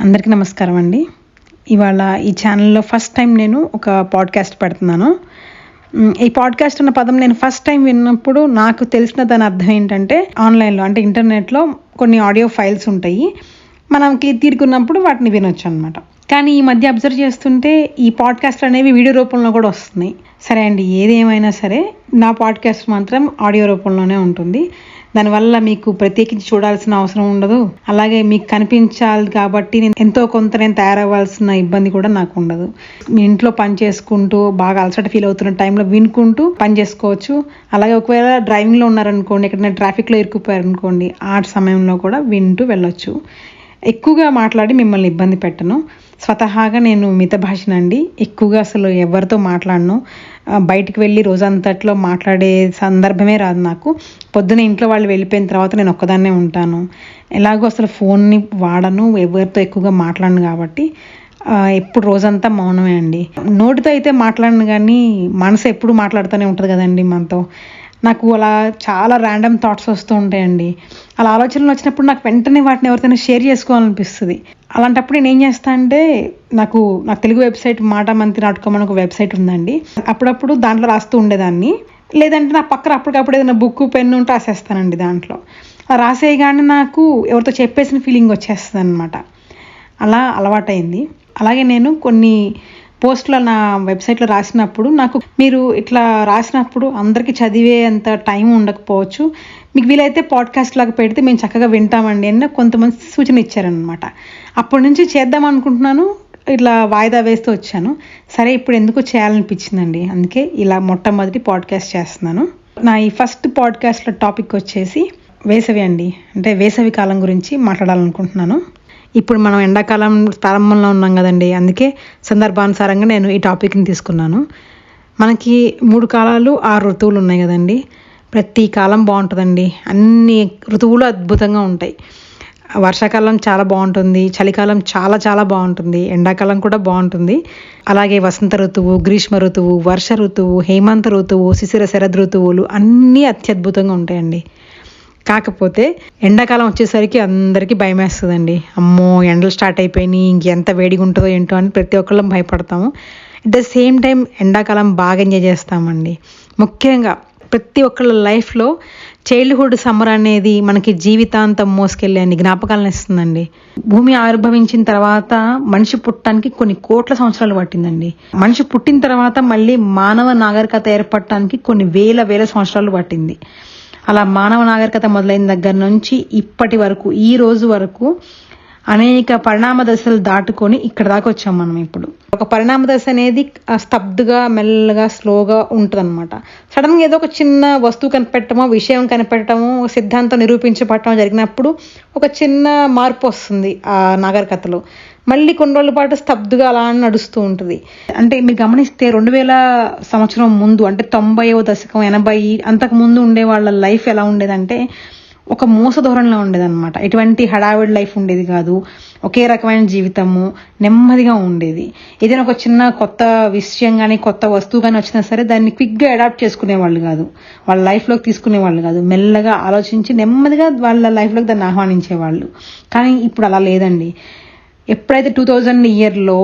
అందరికీ నమస్కారం అండి. ఇవాళ ఈ ఛానల్లో ఫస్ట్ టైం నేను ఒక పాడ్కాస్ట్ పెడుతున్నాను. ఈ పాడ్కాస్ట్ అన్న పదం నేను ఫస్ట్ టైం విన్నప్పుడు నాకు తెలిసిన దాని అర్థం ఏంటంటే ఆన్లైన్లో అంటే ఇంటర్నెట్లో కొన్ని ఆడియో ఫైల్స్ ఉంటాయి. మనకి తీరుకున్నప్పుడు వాటిని వినొచ్చు అనమాట కానీ ఈ మధ్య అబ్జర్వ్ చేస్తుంటే ఈ పాడ్కాస్ట్ అనేవి వీడియో రూపంలో కూడా వస్తున్నాయి. సరే అండి ఏదేమైనా సరే నా పాడ్కాస్ట్ మాత్రం ఆడియో రూపంలోనే ఉంటుంది. దానివల్ల మీకు ప్రత్యేకించి చూడాల్సిన అవసరం ఉండదు. అలాగే మీకు కనిపించాలి కాబట్టి నేను ఎంతో కొంత నేను తయారవ్వాల్సిన ఇబ్బంది కూడా నాకు ఉండదు. మీ ఇంట్లో పని చేసుకుంటూ బాగా అలసట ఫీల్ అవుతున్న టైంలో వినుకుంటూ పని చేసుకోవచ్చు. అలాగే ఒకవేళ డ్రైవింగ్లో ఉన్నారనుకోండి ఎక్కడైనా ట్రాఫిక్లో ఇరుక్కుపోయారనుకోండి ఆ సమయంలో కూడా వింటూ వెళ్ళొచ్చు. ఎక్కువగా మాట్లాడి మిమ్మల్ని ఇబ్బంది పెట్టను. స్వతహాగా నేను మిత భాషనండి. ఎక్కువగా అసలు ఎవరితో మాట్లాడను. బయటికి వెళ్ళి రోజంతట్లో మాట్లాడే సందర్భమే రాదు నాకు. పొద్దున ఇంట్లో వాళ్ళు వెళ్ళిపోయిన తర్వాత నేను ఒక్కదాన్నే ఉంటాను. ఎలాగో అసలు ఫోన్ని వాడను ఎవరితో ఎక్కువగా మాట్లాడను కాబట్టి ఎప్పుడు రోజంతా మౌనమే అండి. నోటితో అయితే మాట్లాడను కానీ మనసు ఎప్పుడు మాట్లాడుతూనే ఉంటుంది కదండి మనతో. నాకు అలా చాలా ర్యాండమ్ థాట్స్ వస్తూ ఉంటాయండి. అలా ఆలోచనలు వచ్చినప్పుడు నాకు వెంటనే వాటిని ఎవరితోనే షేర్ చేసుకోవాలనిపిస్తుంది. అలాంటప్పుడు నేను ఏం చేస్తా అంటే నాకు నాకు తెలుగు వెబ్సైట్ మాట మంత్రి డాట్ కామ్ అని ఒక వెబ్సైట్ ఉందండి. అప్పుడప్పుడు దాంట్లో రాస్తూ ఉండేదాన్ని. లేదంటే నా పక్కన అప్పటికప్పుడు ఏదైనా బుక్ పెన్ను ఉంటే రాసేస్తానండి దాంట్లో. రాసేయగానే నాకు ఎవరితో చెప్పేసిన ఫీలింగ్ వచ్చేస్తుంది అనమాట అలా అలవాటైంది. అలాగే నేను కొన్ని పోస్ట్లో నా వెబ్సైట్లో రాసినప్పుడు నాకు మీరు ఇట్లా రాసినప్పుడు అందరికీ చదివే అంత టైం ఉండకపోవచ్చు. మీకు వీలైతే పాడ్కాస్ట్ లాగా పెడితే మేము చక్కగా వింటామండి అని కొంతమంది సూచన ఇచ్చారనమాట అప్పటి నుంచి చేద్దాం అనుకుంటున్నాను. ఇట్లా వాయిదా వేస్తూ వచ్చాను. సరే ఇప్పుడు ఎందుకు చేయాలనిపించిందండి. అందుకే ఇలా మొట్టమొదటి పాడ్కాస్ట్ చేస్తున్నాను. నా ఈ ఫస్ట్ పాడ్కాస్ట్లో టాపిక్ వచ్చేసి వేసవి అండి. అంటే వేసవి కాలం గురించి మాట్లాడాలనుకుంటున్నాను. ఇప్పుడు మనం ఎండాకాలం ప్రారంభంలో ఉన్నాం కదండి అందుకే సందర్భానుసారంగా నేను ఈ టాపిక్ని తీసుకున్నాను. మనకి మూడు కాలాలు ఆరు ఋతువులు ఉన్నాయి కదండి. ప్రతి కాలం బాగుంటుందండి. అన్ని ఋతువులు అద్భుతంగా ఉంటాయి. వర్షాకాలం చాలా బాగుంటుంది చలికాలం చాలా చాలా బాగుంటుంది ఎండాకాలం కూడా బాగుంటుంది. అలాగే వసంత ఋతువు గ్రీష్మ ఋతువు వర్ష ఋతువు హేమంత ఋతువు శిశిర శరద్ ఋతువులు అన్నీ అత్యద్భుతంగా ఉంటాయండి. కాకపోతే ఎండాకాలం వచ్చేసరికి అందరికీ భయం వేస్తుందండి అమ్మో ఎండలు స్టార్ట్ అయిపోయినాయి ఇంకెంత వేడిగా ఉంటుందో ఏంటో అని ప్రతి ఒక్కళ్ళం భయపడతాము. అట్ ద సేమ్ టైం ఎండాకాలం బాగా ఎంజాయ్ చేస్తామండి. ముఖ్యంగా ప్రతి ఒక్కళ్ళ లైఫ్లో చైల్డ్హుడ్ సమ్మర్ అనేది మనకి జీవితాంతం మోసుకెళ్ళే అన్ని జ్ఞాపకాలను ఇస్తుందండి. భూమి ఆవిర్భవించిన తర్వాత మనిషి పుట్టడానికి కొన్ని కోట్ల సంవత్సరాలు పట్టిందండి. మనిషి పుట్టిన తర్వాత మళ్ళీ మానవ నాగరికత ఏర్పడటానికి కొన్ని వేల వేల సంవత్సరాలు పట్టింది. అలా మానవ నాగరికత మొదలైన దగ్గర నుంచి ఇప్పటి వరకు ఈ రోజు వరకు అనేక పరిణామ దశలు దాటుకొని ఇక్కడ దాకా వచ్చాం మనం ఇప్పుడు. ఒక పరిణామ దశ అనేది స్తబ్దుగా మెల్లగా స్లోగా ఉంటుంది అనమాట సడన్గా ఏదో ఒక చిన్న వస్తువు కనిపెట్టడమో విషయం కనిపెట్టడము సిద్ధాంతం నిరూపించబడటం జరిగినప్పుడు ఒక చిన్న మార్పు వస్తుంది ఆ నాగరికతలో. మళ్ళీ కొన్ని రోజుల పాటు స్తబ్దుగా అలా నడుస్తూ ఉంటుంది. అంటే మీరు గమనిస్తే రెండు వేల సంవత్సరం ముందు అంటే తొంభైవ దశకం ఎనభై అంతకు ముందు ఉండే వాళ్ళ లైఫ్ ఎలా ఉండేదంటే ఒక మోస ధోరణిలో ఉండేదన్నమాట. ఎటువంటి హడావిడి లైఫ్ ఉండేది కాదు. ఒకే రకమైన జీవితము నెమ్మదిగా ఉండేది. ఏదైనా ఒక చిన్న కొత్త విషయం కానీ కొత్త వస్తువు కానీ వచ్చినా సరే దాన్ని క్విక్గా అడాప్ట్ చేసుకునే వాళ్ళు కాదు. వాళ్ళ లైఫ్లోకి తీసుకునే వాళ్ళు కాదు. మెల్లగా ఆలోచించి నెమ్మదిగా వాళ్ళ లైఫ్లోకి దాన్ని ఆహ్వానించేవాళ్ళు కానీ ఇప్పుడు అలా లేదండి. ఎప్పుడైతే టూ థౌజండ్ ఇయర్లో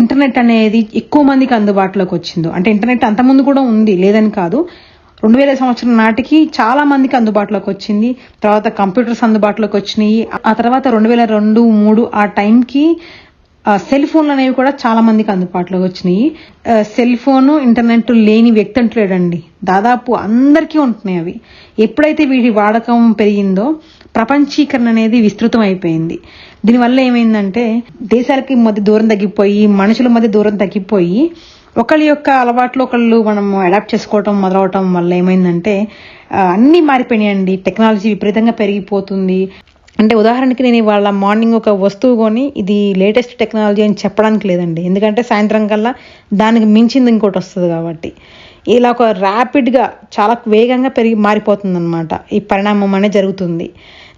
ఇంటర్నెట్ అనేది ఎక్కువ మందికి అందుబాటులోకి వచ్చిందో అంటే ఇంటర్నెట్ అంతకుముందు కూడా ఉంది లేదని కాదు రెండు వేల సంవత్సరం నాటికి చాలా మందికి అందుబాటులోకి వచ్చింది. తర్వాత కంప్యూటర్స్ అందుబాటులోకి వచ్చినాయి. ఆ తర్వాత రెండు వేల రెండు మూడు ఆ టైంకి సెల్ ఫోన్లు అనేవి కూడా చాలా మందికి అందుబాటులోకి వచ్చినాయి. సెల్ ఫోను ఇంటర్నెట్ లేని వ్యక్తి అంటూ లేడండి దాదాపు అందరికీ ఉంటున్నాయి అవి. ఎప్పుడైతే వీటి వాడకం పెరిగిందో ప్రపంచీకరణ అనేది విస్తృతం అయిపోయింది దీనివల్ల ఏమైందంటే దేశాలకి మధ్య దూరం తగ్గిపోయి మనుషుల మధ్య దూరం తగ్గిపోయి ఒకళ్ళ యొక్క అలవాట్లు ఒకళ్ళు మనం అడాప్ట్ చేసుకోవటం మొదలవటం వల్ల ఏమైందంటే ఆ, అన్నీ మారిపోయినాయండి. టెక్నాలజీ విపరీతంగా పెరిగిపోతుంది. అంటే ఉదాహరణకి నేను ఇవాళ మార్నింగ్ ఒక వస్తువు కొని ఇది లేటెస్ట్ టెక్నాలజీ అని చెప్పడానికి లేదండి. ఎందుకంటే సాయంత్రం కల్లా దానికి మించింది ఇంకోటి వస్తుంది కాబట్టి. ఇలా ఒక ర్యాపిడ్గా చాలా వేగంగా పెరిగి మారిపోతుంది అనమాట ఈ పరిణామం అనేది జరుగుతుంది.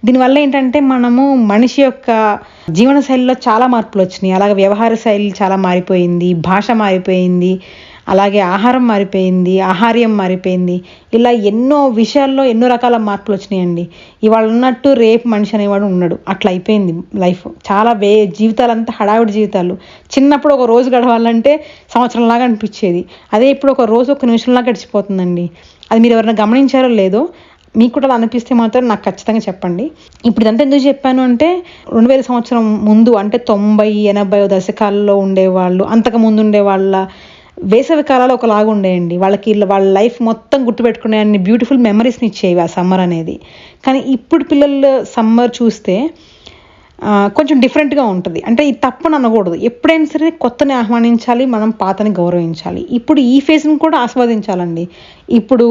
దీనివల్ల ఏంటంటే మనము మనిషి యొక్క జీవన శైలిలో చాలా మార్పులు వచ్చినాయి. అలాగే వ్యవహార శైలి చాలా మారిపోయింది. భాష మారిపోయింది. అలాగే ఆహారం మారిపోయింది. ఆహార్యం మారిపోయింది. ఇలా ఎన్నో విషయాల్లో ఎన్నో రకాల మార్పులు వచ్చినాయండి. ఇవాళ ఉన్నట్టు రేపు మనిషి అనేవాడు ఉన్నాడు అట్లా అయిపోయింది లైఫ్. చాలా వే జీవితాలంతా హడావిడి జీవితాలు. చిన్నప్పుడు ఒక రోజు గడవాలంటే సంవత్సరంలాగా అనిపించేది. అదే ఇప్పుడు ఒక రోజు ఒక నిమిషంలా గడిచిపోతుందండి. అది మీరు ఎవరైనా గమనించారో లేదో మీకు కూడా అలా అనిపిస్తే మాత్రం నాకు ఖచ్చితంగా చెప్పండి. ఇప్పుడు ఇదంతా ఎందుకు చెప్పాను అంటే రెండు వేల సంవత్సరం ముందు అంటే తొంభై ఎనభై దశకాల్లో ఉండేవాళ్ళు అంతకు ముందు ఉండే వాళ్ళ వేసవి కాలాలు ఒకలాగా ఉండేయండి. వాళ్ళకి వాళ్ళ లైఫ్ మొత్తం గుర్తుపెట్టుకునే అన్ని బ్యూటిఫుల్ మెమరీస్ని ఇచ్చేవి ఆ సమ్మర్ అనేది. కానీ ఇప్పుడు పిల్లలు సమ్మర్ చూస్తే కొంచెం డిఫరెంట్గా ఉంటుంది. అంటే ఇది తప్పని అనకూడదు. ఎప్పుడైనా సరే కొత్తని ఆహ్వానించాలి మనం పాతని గౌరవించాలి. ఇప్పుడు ఈ ఫేజ్ని కూడా ఆస్వాదించాలండి. ఇప్పుడు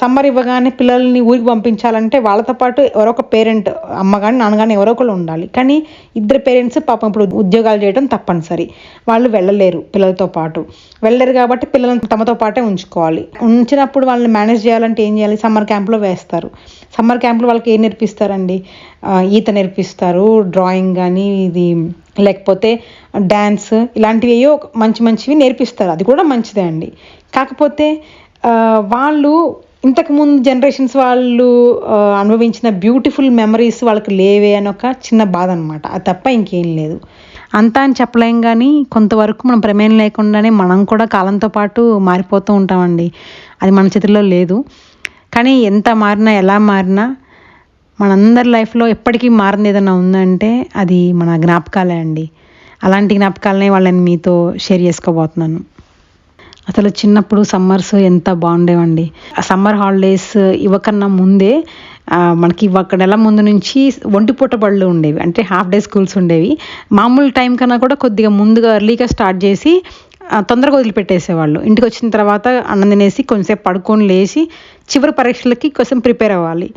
సమ్మర్ ఇవ్వగానే పిల్లల్ని ఊరికి పంపించాలంటే వాళ్ళతో పాటు ఎవరొక పేరెంట్ అమ్మ కానీ నాన్న కానీ ఎవరో ఒకరు ఉండాలి. కానీ ఇద్దరు పేరెంట్స్ పాపం ఇప్పుడు ఉద్యోగాలు చేయడం తప్పనిసరి. వాళ్ళు వెళ్ళలేరు పిల్లలతో పాటు. వెళ్ళలేరు కాబట్టి పిల్లలను తమతో పాటే ఉంచుకోవాలి. ఉంచినప్పుడు వాళ్ళని మేనేజ్ చేయాలంటే ఏం చేయాలి? సమ్మర్ క్యాంప్లో వేస్తారు. సమ్మర్ క్యాంప్లో వాళ్ళకి ఏం నేర్పిస్తారండి? ఈత నేర్పిస్తారు డ్రాయింగ్ కానీ ఇది లేకపోతే డ్యాన్స్ ఇలాంటివి ఏయో మంచి మంచివి నేర్పిస్తారు. అది కూడా మంచిదే అండి. కాకపోతే వాళ్ళు ఇంతకుముందు జనరేషన్స్ వాళ్ళు అనుభవించిన బ్యూటిఫుల్ మెమరీస్ వాళ్ళకి లేవే అని ఒక చిన్న బాధ అనమాట అది తప్ప ఇంకేం లేదు. అంతా అని చెప్పలేం కానీ కొంతవరకు మనం ప్రమేయం లేకుండానే మనం కూడా కాలంతో పాటు మారిపోతూ ఉంటామండి. అది మన చేతుల్లో లేదు. కానీ ఎంత మారినా ఎలా మారినా మనందరి లైఫ్లో ఎప్పటికీ మారింది ఏదైనా ఉందంటే అది మన జ్ఞాపకాలే అండి. అలాంటి జ్ఞాపకాలనే వాళ్ళని మీతో షేర్ చేసుకోబోతున్నాను. అసలు చిన్నప్పుడు సమ్మర్స్ ఎంత బాగుండేవండి. ఆ సమ్మర్ హాలిడేస్ ఇవ్వకన్నా ముందే మనకి ఒక నెల ముందు నుంచి ఒంటిపూట బళ్ళు ఉండేవి. అంటే హాఫ్ డే స్కూల్స్ ఉండేవి. మామూలు టైం కన్నా కూడా కొద్దిగా ముందుగా ఎర్లీగా స్టార్ట్ చేసి తొందరగా వదిలిపెట్టేసేవాళ్ళు. ఇంటికి వచ్చిన తర్వాత అన్నం తినేసి కొంచెంసేపు పడుకొని లేచి చివరి పరీక్షలకి కోసం ప్రిపేర్ అవ్వాలి.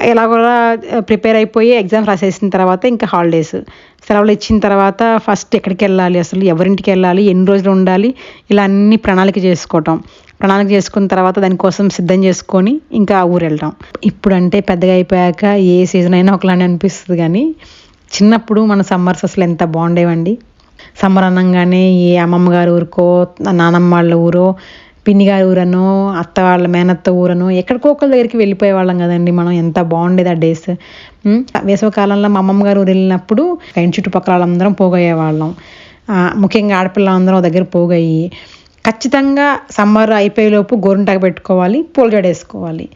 ఎలాగోలా ప్రిపేర్ అయిపోయి ఎగ్జామ్స్ రాసేసిన తర్వాత ఇంకా హాలిడేస్. సెలవులు ఇచ్చిన తర్వాత ఫస్ట్ ఎక్కడికి వెళ్ళాలి అసలు ఎవరింటికి వెళ్ళాలి ఎన్ని రోజులు ఉండాలి ఇలా అన్ని ప్రణాళిక చేసుకోవటం. ప్రణాళిక చేసుకున్న తర్వాత దానికోసం సిద్ధం చేసుకొని ఇంకా ఆ ఊరు వెళ్ళటం ఇప్పుడు అంటే పెద్దగా అయిపోయాక ఏ సీజన్ అయినా ఒకలానే అనిపిస్తుంది కానీ చిన్నప్పుడు మన సమ్మర్స్ అసలు ఎంత బాగుండేవండి. సమ్మర్ అనగానే ఏ అమ్మమ్మ గారి ఊరికో నానమ్మ వాళ్ళ ఊరో పిన్ని గారి ఊరనో అత్త వాళ్ళ మేనత్త ఊరనో ఎక్కడికో ఒకరి దగ్గరికి వెళ్ళిపోయే వాళ్ళం కదండి మనం. ఎంత బాగుండేది ఆ డేస్. వేసవకాలంలో మా అమ్మమ్మ గారు ఊరు వెళ్ళినప్పుడు ఇంటి చుట్టుపక్కల వాళ్ళందరం పోగయ్యే వాళ్ళం ముఖ్యంగా ఆడపిల్లలందరం అందరం దగ్గర పోగయ్యి ఖచ్చితంగా సమ్మర్ అయిపోయేలోపు గోరింటాకు పెట్టుకోవాలి పూల జడ వేసుకోవాలి.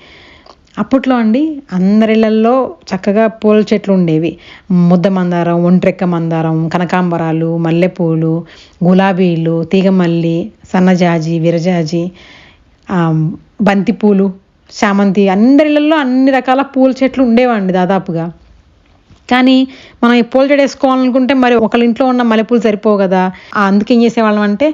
అప్పట్లో అండి అందరిళ్ళల్లో చక్కగా పూల చెట్లు ఉండేవి. ముద్ద మందారం ఒంట్రెక్క మందారం కనకాంబరాలు మల్లెపూలు గులాబీలు తీగమల్లి సన్నజాజి విరజాజి బంతిపూలు చామంతి అందరిళ్ళల్లో అన్ని రకాల పూల చెట్లు ఉండేవండి దాదాపుగా. కానీ మనం ఈ పూల జడ వేసుకోవాలనుకుంటే మరి ఒకళ్ళ ఇంట్లో ఉన్న మల్లెపూలు సరిపోవు కదా. ఆ అందుకే ఏం చేసేవాళ్ళం అంటే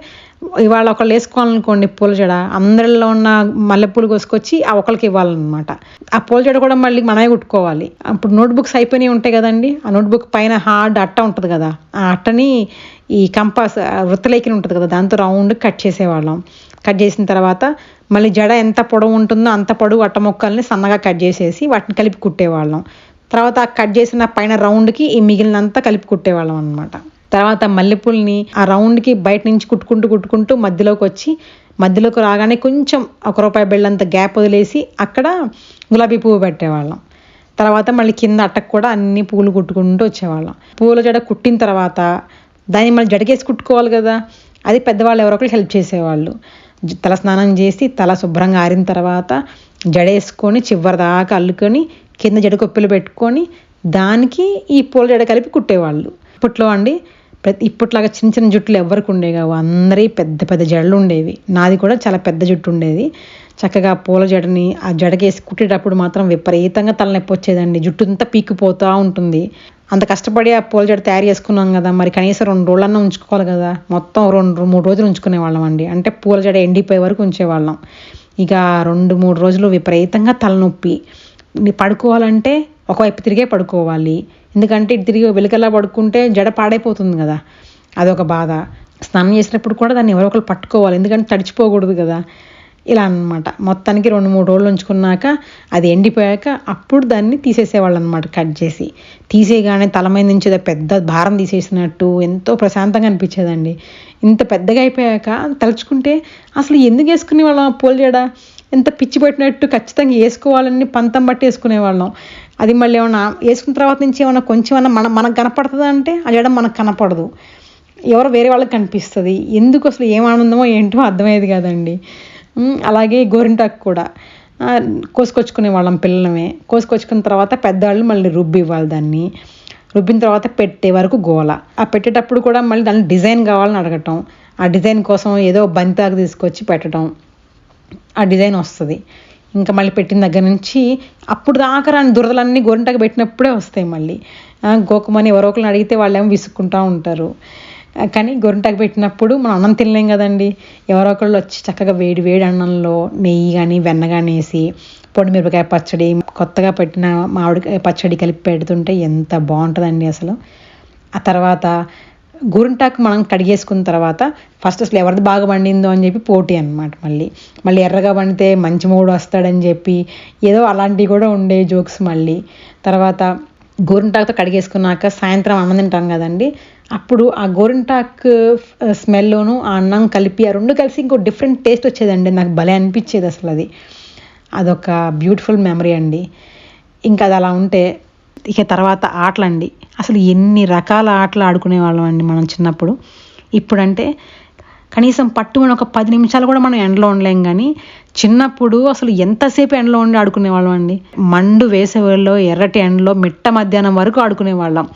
ఇవాళ ఒకళ్ళు వేసుకోవాలనుకోండి పూల జడ అందరిలో ఉన్న మల్లెపూలు కోసుకొచ్చి ఆ ఒకరికి ఇవ్వాలన్నమాట. ఆ పూల జడ కూడా మళ్ళీ మనమే కుట్టుకోవాలి. అప్పుడు నోట్బుక్స్ అయిపోయినాయి ఉంటాయి కదండి. ఆ నోట్బుక్ పైన హార్డ్ అట్ట ఉంటుంది కదా. ఆ అట్టని ఈ కంపాస్ వృత్తలేఖని ఉంటుంది కదా దాంతో రౌండ్ కట్ చేసేవాళ్ళం. కట్ చేసిన తర్వాత మళ్ళీ జడ ఎంత పొడవు ఉంటుందో అంత పొడవు అట్ట మొక్కల్ని సన్నగా కట్ చేసేసి వాటిని కలిపి కుట్టేవాళ్ళం. తర్వాత ఆ కట్ చేసిన పైన రౌండ్కి ఈ మిగిలినంతా కలిపి కుట్టేవాళ్ళం అనమాట తర్వాత మల్లెపూల్ని ఆ రౌండ్కి బయట నుంచి కుట్టుకుంటూ కుట్టుకుంటూ మధ్యలోకి వచ్చి మధ్యలోకి రాగానే కొంచెం ఒక రూపాయి బెళ్ళంత గ్యాప్ వదిలేసి అక్కడ గులాబీ పువ్వు పెట్టేవాళ్ళం. తర్వాత మళ్ళీ కింద అట్టకు కూడా అన్ని పూలు కుట్టుకుంటూ వచ్చేవాళ్ళం. పూల జడ కుట్టిన తర్వాత దాన్ని మనం జడకేసి కుట్టుకోవాలి కదా. అది పెద్దవాళ్ళు ఎవరో ఒకరు హెల్ప్ చేసేవాళ్ళు. తల స్నానం చేసి తల శుభ్రంగా ఆరిన తర్వాత జడేసుకొని చివరి దాకా అల్లుకొని కింద జడ కొప్పులు పెట్టుకొని దానికి ఈ పూల జడ కలిపి కుట్టేవాళ్ళు. ఇప్పట్లో అండి ప్రతి ఇప్పట్లాగా చిన్న చిన్న జుట్టులు ఎవరికి ఉండేవి కావు. అందరి పెద్ద పెద్ద జడలు ఉండేవి. నాది కూడా చాలా పెద్ద జుట్టు ఉండేది. చక్కగా పూల జడని ఆ జడకేసి కుట్టేటప్పుడు మాత్రం విపరీతంగా తలనొప్పి వచ్చేదండి. జుట్టు అంతా పీకిపోతూ ఉంటుంది. అంత కష్టపడి ఆ పూల జడ తయారు చేసుకున్నాం కదా మరి కనీసం రెండు రోజులన్నా ఉంచుకోవాలి కదా. మొత్తం రెండు మూడు రోజులు ఉంచుకునే వాళ్ళం అండి. అంటే పూల జడ ఎండిపోయే వరకు ఉంచేవాళ్ళం ఇక రెండు మూడు రోజులు విపరీతంగా తలనొప్పి. పడుకోవాలంటే ఒకవైపు తిరిగే పడుకోవాలి. ఎందుకంటే ఇటు తిరిగి వెలుకల్లా పడుకుంటే జడ పాడైపోతుంది కదా. అదొక బాధ. స్నానం చేసినప్పుడు కూడా దాన్ని ఎవరో ఒకరు పట్టుకోవాలి. ఎందుకంటే తడిచిపోకూడదు కదా. ఇలా అన్నమాట. మొత్తానికి రెండు మూడు రోజులు ఉంచుకున్నాక అది ఎండిపోయాక అప్పుడు దాన్ని తీసేసేవాళ్ళు అనమాట కట్ చేసి. తీసేయగానే తల మీద నుంచి పెద్ద భారం తీసేసినట్టు ఎంతో ప్రశాంతంగా అనిపించేదండి. ఇంత పెద్దగా అయిపోయాక తలుచుకుంటే అసలు ఎందుకు వేసుకునే వాళ్ళం పూల ఎంత పిచ్చి పెట్టినట్టు ఖచ్చితంగా వేసుకోవాలని పంతం బట్టి వేసుకునేవాళ్ళం. అది మళ్ళీ ఏమన్నా వేసుకున్న తర్వాత నుంచి ఏమన్నా కొంచెం ఏమన్నా మన మనకు కనపడుతుందా అంటే ఆ జడ మనకు కనపడదు. ఎవరో వేరే వాళ్ళకి కనిపిస్తుంది. ఎందుకు అసలు ఏం ఆనందమో ఏంటో అర్థమయ్యేది కాదండి. అలాగే గోరింటాకు కూడా. కోసుకొచ్చుకునే వాళ్ళం పిల్లలమే. కోసుకొచ్చుకున్న తర్వాత పెద్దవాళ్ళు మళ్ళీ రుబ్బి ఇవ్వాలి దాన్ని. రుబ్బిన తర్వాత పెట్టే వరకు గోల. ఆ పెట్టేటప్పుడు కూడా మళ్ళీ దాని డిజైన్ కావాలని అడగటం. ఆ డిజైన్ కోసం ఏదో బంతాకు తీసుకొచ్చి పెట్టడం ఆ డిజైన్ వస్తుంది. ఇంకా మళ్ళీ పెట్టిన దగ్గర నుంచి అప్పుడు దాకా రాని దురదలన్నీ గోరింటాకు పెట్టినప్పుడే వస్తాయి మళ్ళీ. గోకమని ఎవరో ఒకరిని అడిగితే వాళ్ళు ఏమో విసుక్కుంటూ ఉంటారు. కానీ గోరింటాకు పెట్టినప్పుడు మనం అన్నం తినలేం కదండి. ఎవరో ఒకళ్ళు వచ్చి చక్కగా వేడి వేడి అన్నంలో నెయ్యి కానీ వెన్న కానీ వేసి పొడి మిరపకాయ పచ్చడి కొత్తగా పెట్టిన మామిడికాయ పచ్చడి కలిపి పెడుతుంటే ఎంత బాగుంటుందండి అసలు. ఆ తర్వాత గోరింటాకు మనం కడిగేసుకున్న తర్వాత ఫస్ట్ అసలు ఎవరిది బాగా పండిందో అని చెప్పి పోటీ అనమాట మళ్ళీ. మళ్ళీ ఎర్రగా పండితే మంచి మూడు వస్తాడని చెప్పి ఏదో అలాంటివి కూడా ఉండే జోక్స్ మళ్ళీ. తర్వాత గోరింటాకుతో కడిగేసుకున్నాక సాయంత్రం అన్నం తింటాం కదండి. అప్పుడు ఆ గోరింటాక్ స్మెల్లోను ఆ అన్నం కలిపి ఆ రెండు కలిసి ఇంకో డిఫరెంట్ టేస్ట్ వచ్చేదండి. నాకు భలే అనిపించేది అసలు అది. అదొక బ్యూటిఫుల్ మెమరీ అండి. ఇంకా అది అలా ఉంటే ఇక తర్వాత ఆటలండి. అసలు ఎన్ని రకాల ఆటలు ఆడుకునే వాళ్ళం అండి మనం చిన్నప్పుడు. ఇప్పుడంటే కనీసం పట్టుకుని ఒక పది నిమిషాలు కూడా మనం ఎండలో ఉండలేం కానీ చిన్నప్పుడు అసలు ఎంతసేపు ఎండలో ఉండి ఆడుకునే వాళ్ళం అండి. మండు వేసవిలో ఎర్రటి ఎండలో మిట్ట మధ్యాహ్నం వరకు ఆడుకునే వాళ్ళం.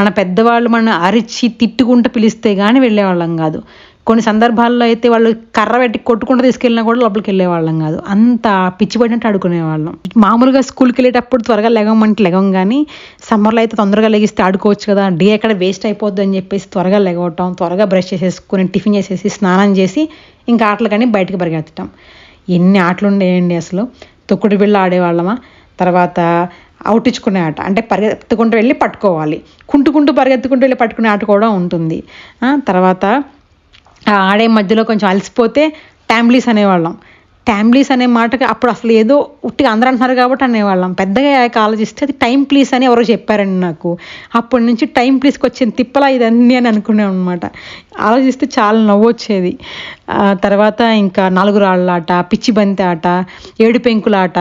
మన పెద్దవాళ్ళు మన అరిచి తిట్టుకుంటూ పిలిస్తే కానీ వెళ్ళేవాళ్ళం కాదు. కొన్ని సందర్భాల్లో అయితే వాళ్ళు కర్ర పెట్టి కొట్టుకుంటూ తీసుకెళ్ళినా కూడా లోపలికి వెళ్ళేవాళ్ళం కాదు. అంత పిచ్చిపడినట్టు ఆడుకునేవాళ్ళం. మామూలుగా స్కూల్కి వెళ్ళేటప్పుడు త్వరగా లెగమంటే లెగం కానీ సమ్మర్లో అయితే తొందరగా లెగిస్తే ఆడుకోవచ్చు కదా డే ఎక్కడ వేస్ట్ అయిపోద్ది అని చెప్పేసి త్వరగా లెగవటం త్వరగా బ్రష్ చేసేసుకుని టిఫిన్ చేసేసి స్నానం చేసి ఇంకా ఆటలు కానీ బయటకు పరిగెత్తటం. ఎన్ని ఆటలు ఉండేయండి అసలు. తొక్కుడు బిళ్ళ ఆడేవాళ్ళమా? తర్వాత అవుటించుకునే ఆట అంటే పరిగెత్తుకుంటూ వెళ్ళి పట్టుకోవాలి. కుంటుకుంటూ పరిగెత్తుకుంటూ వెళ్ళి పట్టుకునే ఆట కూడా ఉంటుంది. తర్వాత ఆడే మధ్యలో కొంచెం అలసిపోతే ట్యాంబ్లీస్ అనేవాళ్ళం. ఫ్యామిలీస్ అనే మాటకి అప్పుడు అసలు ఏదో ఉట్టిగా అందరూ అంటున్నారు కాబట్టి అనేవాళ్ళం. పెద్దగా ఆలోచిస్తే అది టైం ప్లీజ్ అని ఎవరో చెప్పారండి నాకు. అప్పటి నుంచి టైం ప్లీజ్కి వచ్చిన తిప్పలా ఇదన్నీ అని అనుకున్నాను అనమాట ఆలోచిస్తే చాలా నవ్వు వచ్చేది. తర్వాత ఇంకా నాలుగు రాళ్ళ ఆట పిచ్చి బంతి ఆట ఏడు పెంకుల ఆట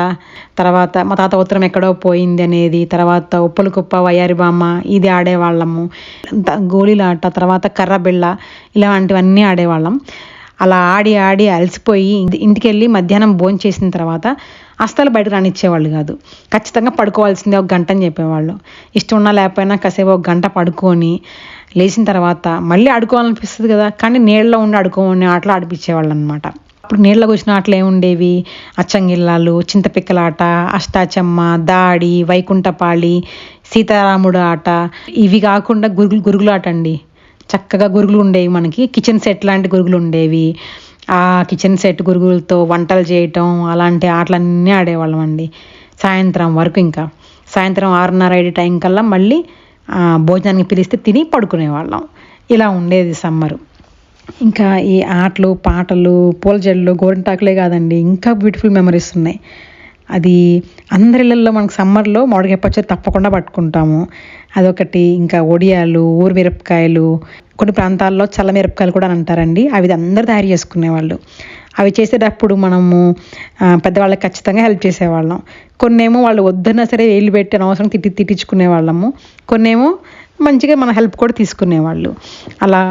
తర్వాత మా తాత ఉత్తరం ఎక్కడో పోయింది అనేది తర్వాత ఉప్పలు కుప్ప వయ్యారి బామ్మ ఇది ఆడేవాళ్ళము. గోళీలాట గోళీల ఆట తర్వాత కర్ర బిళ్ళ ఇలాంటివన్నీ ఆడేవాళ్ళం. అలా ఆడి ఆడి అలసిపోయి ఇంటి- ఇంటికి వెళ్ళి మధ్యాహ్నం భోజనం చేసిన తర్వాత అస్తలు బయటకు రానిచ్చేవాళ్ళు కాదు. ఖచ్చితంగా పడుకోవాల్సిందే ఒక గంట అని చెప్పేవాళ్ళు. ఇష్టం ఉన్నా లేకపోయినా కాసేపు ఒక గంట పడుకొని లేచిన తర్వాత మళ్ళీ ఆడుకోవాలనిపిస్తుంది కదా కానీ నీళ్ళలో ఉండి ఆడుకోమని ఆటలు ఆడిపించేవాళ్ళు అనమాట అప్పుడు నీళ్ళకు వచ్చిన ఆటలు ఏముండేవి? అచ్చంగిల్లాలు చింతపిక్కలాట అష్టాచమ్మ దాడి వైకుంఠపాళి సీతారాముడు ఆట. ఇవి కాకుండా గురుగు గురుగులాట అండి. చక్కగా గురుగులు ఉండేవి మనకి. కిచెన్ సెట్ లాంటి గురుగులు ఉండేవి. ఆ కిచెన్ సెట్ గురుగులతో వంటలు చేయటం అలాంటి ఆటలన్నీ ఆడేవాళ్ళం అండి. సాయంత్రం వరకు ఇంకా. సాయంత్రం ఆరున్నర ఐదు టైం కల్లా మళ్ళీ భోజనానికి పిలిస్తే తిని పడుకునేవాళ్ళం. ఇలా ఉండేది సమ్మరు. ఇంకా ఈ ఆటలు పాటలు పూల జల్లు గోరింటాకులే కాదండి ఇంకా బ్యూటిఫుల్ మెమరీస్ ఉన్నాయి. అది అందరిళ్ళల్లో మనకు సమ్మర్లో మామిడికాయ పచ్చడి తప్పకుండా పట్టుకుంటాము. అదొకటి. ఇంకా ఒడియాలు ఊరు మిరపకాయలు కొన్ని ప్రాంతాల్లో చల్ల మిరపకాయలు కూడా అని అంటారండి. అవి అందరు తయారు చేసుకునేవాళ్ళు. అవి చేసేటప్పుడు మనము పెద్దవాళ్ళకి ఖచ్చితంగా హెల్ప్ చేసేవాళ్ళం. కొన్నేమో వాళ్ళు వద్దన్నా సరే వేలు పెట్టి అనవసరం తిట్టి తిట్టించుకునే వాళ్ళము కొన్నేమో మంచిగా మన హెల్ప్ కూడా తీసుకునేవాళ్ళు. అలా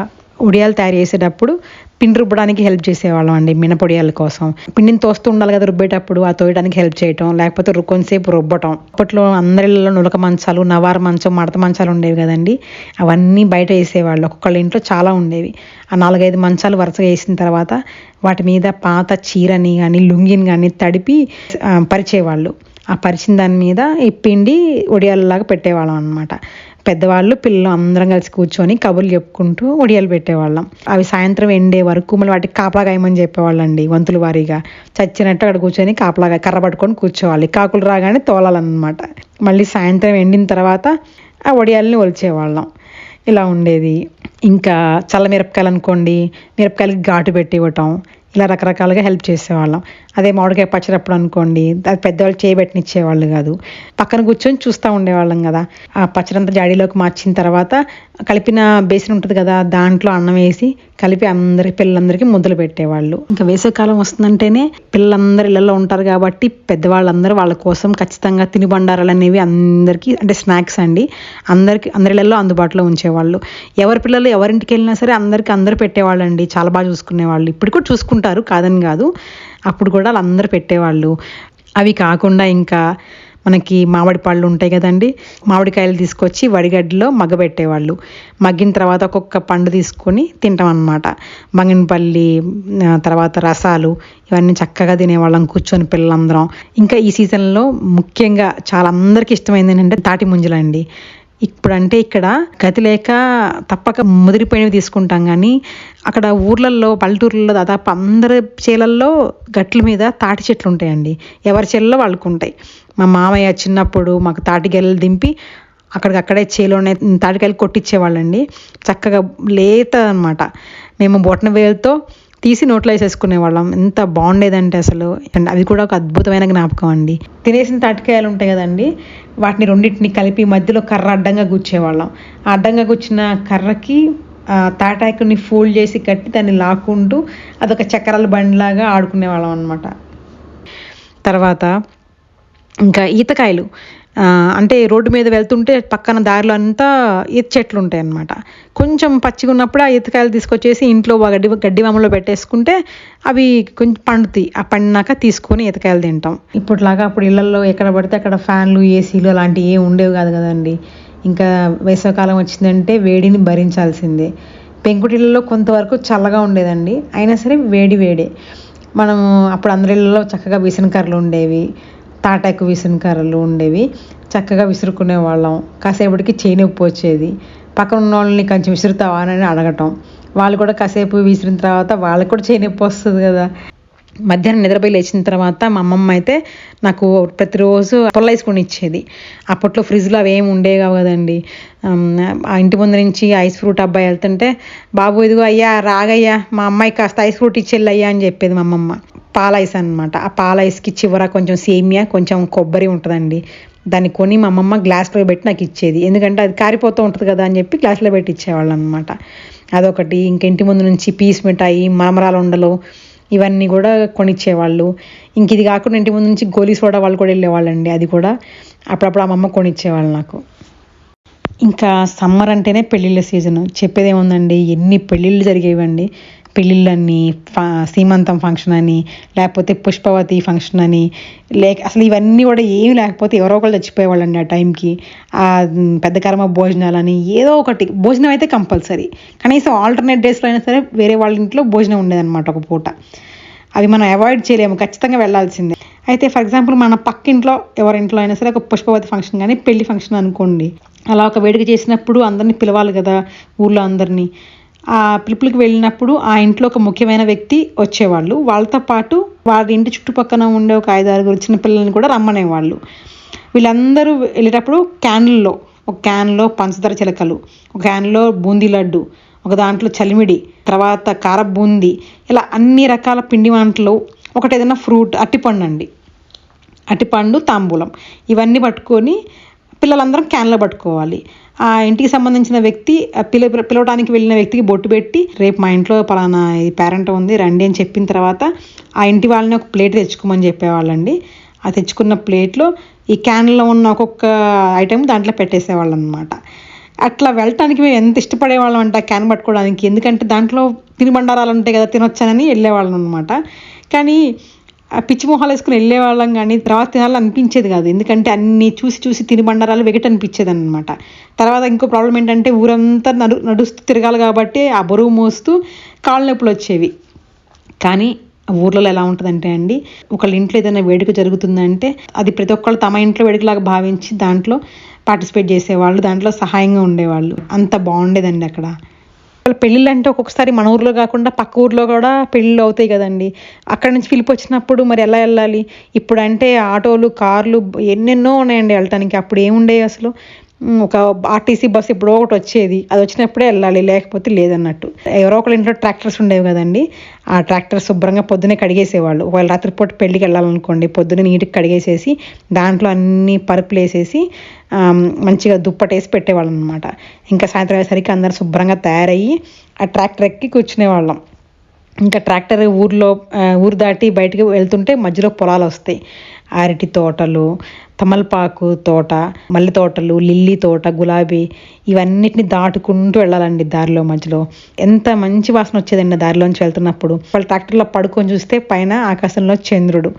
ఉడియాలు తయారు చేసేటప్పుడు పిండి రుబ్బడానికి హెల్ప్ చేసేవాళ్ళం అండి మినపొడియాల కోసం. పిండిని తోస్తూ ఉండాలి కదా రుబ్బేటప్పుడు ఆ తోయడానికి హెల్ప్ చేయటం లేకపోతే కొంతసేపు రుబ్బటం. అప్పట్లో అందరిలో నులక మంచాలు నవార మంచం మడత మంచాలు ఉండేవి కదండి. అవన్నీ బయట వేసేవాళ్ళు. ఒక్కొక్కళ్ళ ఇంట్లో చాలా ఉండేవి. ఆ నాలుగైదు మంచాలు వరుసగా వేసిన తర్వాత వాటి మీద పాత చీరని కానీ లుంగిని కానీ తడిపి పరిచేవాళ్ళు. ఆ పరిచిన దాని మీద ఈ పిండి ఒడియాలలాగా పెట్టేవాళ్ళం అనమాట పెద్దవాళ్ళు పిల్లలు అందరం కలిసి కూర్చొని కబుర్లు చెప్పుకుంటూ ఒడియాలు పెట్టేవాళ్ళం. అవి సాయంత్రం ఎండే వరకు మళ్ళీ వాటికి కాపలా గాయమని చెప్పేవాళ్ళండి వంతుల వారీగా. చచ్చినట్టు అక్కడ కూర్చొని కాపలాగా కర్ర పట్టుకొని కూర్చోవాలి. కాకులు రాగానే తోలాలన్నమాట. మళ్ళీ సాయంత్రం ఎండిన తర్వాత ఆ ఒడియాలని ఒలిచేవాళ్ళం. ఇలా ఉండేది. ఇంకా చల్ల మిరపకాయలు అనుకోండి మిరపకాయలకి ఘాటు పెట్టి ఇవ్వటం ఇలా రకరకాలుగా హెల్ప్ చేసేవాళ్ళం. అదే మామిడికాయ పచ్చడి అప్పుడు అనుకోండి అది పెద్దవాళ్ళు చేయబెట్టినిచ్చేవాళ్ళు కాదు. పక్కన కూర్చొని చూస్తూ ఉండేవాళ్ళం కదా. ఆ పచ్చడంతా జాడీలోకి మార్చిన తర్వాత కలిపిన బేసిన్ ఉంటుంది కదా దాంట్లో అన్నం వేసి కలిపి అందరి పిల్లలందరికీ ముద్దలు పెట్టేవాళ్ళు. ఇంకా వేసవికాలం వస్తుందంటేనే పిల్లలందరూ ఇళ్ళల్లో ఉంటారు కాబట్టి పెద్దవాళ్ళందరూ వాళ్ళ కోసం ఖచ్చితంగా తినుబండారాలు అనేవి అందరికీ అంటే స్నాక్స్ అండి. అందరికి అందరి అందుబాటులో ఉంచేవాళ్ళు. ఎవరి పిల్లలు ఎవరింటికి వెళ్ళినా సరే అందరికీ అందరూ పెట్టేవాళ్ళండి. చాలా బాగా చూసుకునేవాళ్ళు. ఇప్పుడు కూడా చూసుకుంటారు కాదని కాదు. అప్పుడు కూడా వాళ్ళందరూ పెట్టేవాళ్ళు. అవి కాకుండా ఇంకా మనకి మామిడి పళ్ళు ఉంటాయి కదండి మామిడికాయలు తీసుకొచ్చి వడిగడ్డలో మగ్గబెట్టేవాళ్ళు. మగ్గిన తర్వాత ఒక్కొక్క పండు తీసుకొని తింటాం అనమాట బంగినపల్లి తర్వాత రసాలు ఇవన్నీ చక్కగా తినేవాళ్ళం కూర్చొని పిల్లలందరం. ఇంకా ఈ సీజన్లో ముఖ్యంగా చాలా అందరికీ ఇష్టమైంది ఏంటంటే తాటి ముంజలండి. ఇప్పుడంటే ఇక్కడ గతి లేక తప్పక ముదిరిపోయినవి తీసుకుంటాం కానీ అక్కడ ఊర్లలో పల్లెటూర్లలో దాదాపు అందరి చేలల్లో గట్ల మీద తాటి చెట్లు ఉంటాయండి. ఎవరి చేలలో వాళ్ళకు ఉంటాయి మా మామయ్య చిన్నప్పుడు మాకు తాటికెళ్ళలు దింపి అక్కడికక్కడే చేలోనే తాటికాయలు కొట్టించేవాళ్ళండి చక్కగా లేత అనమాట మేము బొటన వేలతో తీసి నోట్లో వేసేసుకునే వాళ్ళం ఎంత బాగుండేదంటే అసలు. అండ్ అవి కూడా ఒక అద్భుతమైన జ్ఞాపకం అండి. తినేసిన తాటికాయలు ఉంటాయి కదండి వాటిని రెండింటిని కలిపి మధ్యలో కర్ర అడ్డంగా గుచ్చేవాళ్ళం. ఆ అడ్డంగా గుచ్చిన కర్రకి తాటాకుని ఫోల్డ్ చేసి కట్టి దాన్ని లాక్కుంటూ అదొక చక్రాల బండిలాగా ఆడుకునేవాళ్ళం అనమాట తర్వాత ఇంకా ఈతకాయలు. అంటే రోడ్డు మీద వెళ్తుంటే పక్కన దారిలో అంతా ఈత చెట్లు ఉంటాయి అన్నమాట. కొంచెం పచ్చిగా ఉన్నప్పుడు ఆ ఈతకాయలు తీసుకొచ్చేసి ఇంట్లో గడ్డి గడ్డి వమలో పెట్టేసుకుంటే అవి కొంచెం పండుతాయి. ఆ పండినాక తీసుకొని ఈతకాయలు తింటాం. ఇప్పటిలాగా అప్పుడు ఇళ్ళలో ఎక్కడ పడితే అక్కడ ఫ్యాన్లు ఏసీలు అలాంటివి ఏమి ఉండేవి కాదు కదండి. ఇంకా వేసవికాలం వచ్చిందంటే వేడిని భరించాల్సిందే. పెంకుటిళ్ళలో కొంతవరకు చల్లగా ఉండేదండి. అయినా సరే వేడి వేడే. మనము అప్పుడు అందరి చక్కగా విసనకర్రలు ఉండేవి. తాటాకు విసనకర్రలు ఉండేవి. చక్కగా విసురుకునే వాళ్ళం. కాసేపటికి చేయి వచ్చేది. పక్కన ఉన్న వాళ్ళని కొంచెం విసురుతావా అని అడగటం. వాళ్ళు కూడా కాసేపు విసిరిన తర్వాత వాళ్ళకి కూడా చేయి వస్తుంది కదా. మధ్యాహ్నం నిద్రపోయి లేచిన తర్వాత మా అమ్మమ్మ అయితే నాకు ప్రతిరోజు పొల్లైసుకొని ఇచ్చేది. అప్పట్లో ఫ్రిడ్జ్లో అవి ఏమి ఉండేవి కావు కదండి ఆ ఇంటి ముందు నుంచి ఐస్ ఫ్రూట్ అబ్బాయి వెళ్తుంటే బాబు ఇదిగో అయ్యా రాగయ్యా మా అమ్మాయి కాస్త ఐస్ ఫ్రూట్ ఇచ్చేళ్ళు అయ్యా అని చెప్పేది మా అమ్మమ్మ. పాల ఐస్ అనమాట ఆ పాల ఐస్కి చివర కొంచెం సేమియా కొంచెం కొబ్బరి ఉంటుందండి. దాన్ని కొని మా అమ్మమ్మ గ్లాస్లో పెట్టి నాకు ఇచ్చేది. ఎందుకంటే అది కారిపోతూ ఉంటుంది కదా అని చెప్పి గ్లాస్లో పెట్టి ఇచ్చేవాళ్ళు అనమాట అదొకటి. ఇంక ఇంటి ముందు నుంచి పీస్ మిఠాయి మరమరాలు ఉండలు ఇవన్నీ కూడా కొనిచ్చేవాళ్ళు. ఇంక ఇది కాకుండా ఇంటి ముందు నుంచి గోలీ సోడా వాళ్ళు కూడా వెళ్ళేవాళ్ళండి అది కూడా. అప్పుడప్పుడు ఆ అమ్మమ్మ కొనిచ్చేవాళ్ళు నాకు. ఇంకా సమ్మర్ అంటేనే పెళ్ళిళ్ళ సీజన్. చెప్పేదేముందండి ఎన్ని పెళ్ళిళ్ళు జరిగేవండి. పెళ్ళిళ్ళని సీమంతం ఫంక్షన్ అని లేకపోతే పుష్పవతి ఫంక్షన్ అని లేక అసలు ఇవన్నీ కూడా ఏమి లేకపోతే ఎవరో ఒకళ్ళు చచ్చిపోయేవాళ్ళండి ఆ టైంకి. ఆ పెద్ద కర్మ భోజనాలని ఏదో ఒకటి. భోజనం అయితే కంపల్సరీ. కనీసం ఆల్టర్నేట్ డేస్లో అయినా సరే వేరే వాళ్ళ ఇంట్లో భోజనం ఉండేదన్నమాట ఒక పూట. అవి మనం అవాయిడ్ చేయలేము. ఖచ్చితంగా వెళ్ళాల్సిందే. అయితే ఫర్ ఎగ్జాంపుల్ మన పక్కింట్లో ఎవరింట్లో అయినా సరే ఒక పుష్పవతి ఫంక్షన్ కానీ పెళ్ళి ఫంక్షన్ అనుకోండి. అలా ఒక వేడుక చేసినప్పుడు అందరిని పిలవాలి కదా ఊర్లో అందరినీ. ఆ పిలుపులకు వెళ్ళినప్పుడు ఆ ఇంట్లో ఒక ముఖ్యమైన వ్యక్తి వచ్చేవాళ్ళు. వాళ్ళతో పాటు వారి ఇంటి చుట్టుపక్కన ఉండే ఒక ఐదు ఆరుగురు చిన్న పిల్లల్ని కూడా రమ్మనేవాళ్ళు. వీళ్ళందరూ వెళ్ళేటప్పుడు క్యాన్లో ఒక క్యాన్లో పంచదార చిలకలు ఒక క్యాన్లో బూందీ లడ్డు ఒక దాంట్లో చలిమిడి తర్వాత కార బూందీ ఇలా అన్ని రకాల పిండి వంటలు ఒకటి ఏదైనా ఫ్రూట్ అట్టిపండు అండి. అట్టిపండు తాంబూలం. ఇవన్నీ పట్టుకొని పిల్లలందరం క్యాన్లో పట్టుకోవాలి. ఆ ఇంటికి సంబంధించిన వ్యక్తి పిల పిలవడానికి వెళ్ళిన వ్యక్తికి బొట్టు పెట్టి రేపు మా ఇంట్లో పలానా ఇది పేరెంట్ ఉంది రండి అని చెప్పిన తర్వాత ఆ ఇంటి వాళ్ళని ఒక ప్లేట్ తెచ్చుకోమని చెప్పేవాళ్ళండి. ఆ తెచ్చుకున్న ప్లేట్లో ఈ క్యాన్లో ఉన్న ఒక్కొక్క ఐటెం దాంట్లో పెట్టేసేవాళ్ళు అనమాట అట్లా వెళ్ళటానికి మేము ఎంత ఇష్టపడేవాళ్ళం అంటే క్యాన్ పట్టుకోవడానికి. ఎందుకంటే దాంట్లో తినుబండారాలు ఉంటాయి కదా తినొచ్చానని వెళ్ళేవాళ్ళం అనమాట కానీ పిచ్చి మొహాలు వేసుకుని వెళ్ళేవాళ్ళం కానీ తర్వాత తినాలని అనిపించేది కాదు. ఎందుకంటే అన్ని చూసి చూసి తిని బండారాలు వెగట అనిపించేది అనమాట తర్వాత ఇంకో ప్రాబ్లం ఏంటంటే ఊరంతా నడు నడుస్తూ తిరగాలి కాబట్టి ఆ బరువు మోస్తూ కాళ్ళ నొప్పులు వచ్చేవి. కానీ ఊర్లలో ఎలా ఉంటుందంటే అండి ఒకళ్ళ ఇంట్లో ఏదైనా వేడుక జరుగుతుందంటే అది ప్రతి ఒక్కళ్ళు తమ ఇంట్లో వేడుకలాగా భావించి దాంట్లో పార్టిసిపేట్ చేసేవాళ్ళు దాంట్లో సహాయంగా ఉండేవాళ్ళు. అంత బాగుండేదండి అక్కడ. వాళ్ళ పెళ్ళిళ్ళు అంటే ఒక్కొక్కసారి మన ఊర్లో కాకుండా పక్క ఊర్లో కూడా పెళ్ళిళ్ళు అవుతాయి కదండి. అక్కడ నుంచి పిలిపి వచ్చినప్పుడు మరి ఎలా వెళ్ళాలి? ఇప్పుడు అంటే ఆటోలు కార్లు ఎన్నెన్నో ఉన్నాయండి వెళ్ళటానికి. అప్పుడు ఏముండేవి అసలు? ఒక ఆర్టీసీ బస్సు ఎప్పుడో ఒకటి వచ్చేది. అది వచ్చినప్పుడే వెళ్ళాలి లేకపోతే లేదన్నట్టు. ఎవరో ఒకళ్ళ ఇంట్లో ట్రాక్టర్స్ ఉండేవి కదండి. ఆ ట్రాక్టర్ శుభ్రంగా పొద్దునే కడిగేసేవాళ్ళు. ఒకవేళ రాత్రిపూట పెళ్ళికి వెళ్ళాలనుకోండి పొద్దున్న నీటికి కడిగేసేసి దాంట్లో అన్ని పరుపులు వేసేసి మంచిగా దుప్పటేసి పెట్టేవాళ్ళం అనమాట ఇంకా సాయంత్రం అయ్యేసరికి అందరు శుభ్రంగా తయారయ్యి ఆ ట్రాక్టర్ ఎక్కి కూర్చునేవాళ్ళం. ఇంకా ట్రాక్టర్ ఊర్లో ఊరు దాటి బయటకు వెళ్తుంటే మధ్యలో పొలాలు వస్తాయి. అరటి తోటలు తమలపాకు తోట మల్లె తోటలు లిల్లీ తోట గులాబీ ఇవన్నిటిని దాటుకుంటూ వెళ్ళాలండి దారిలో మధ్యలో. ఎంత మంచి వాసన వచ్చేదండి దారిలోంచి వెళ్తున్నప్పుడు. వాళ్ళు ట్రాక్టర్లో పడుకొని చూస్తే పైన ఆకాశంలో చంద్రుడు.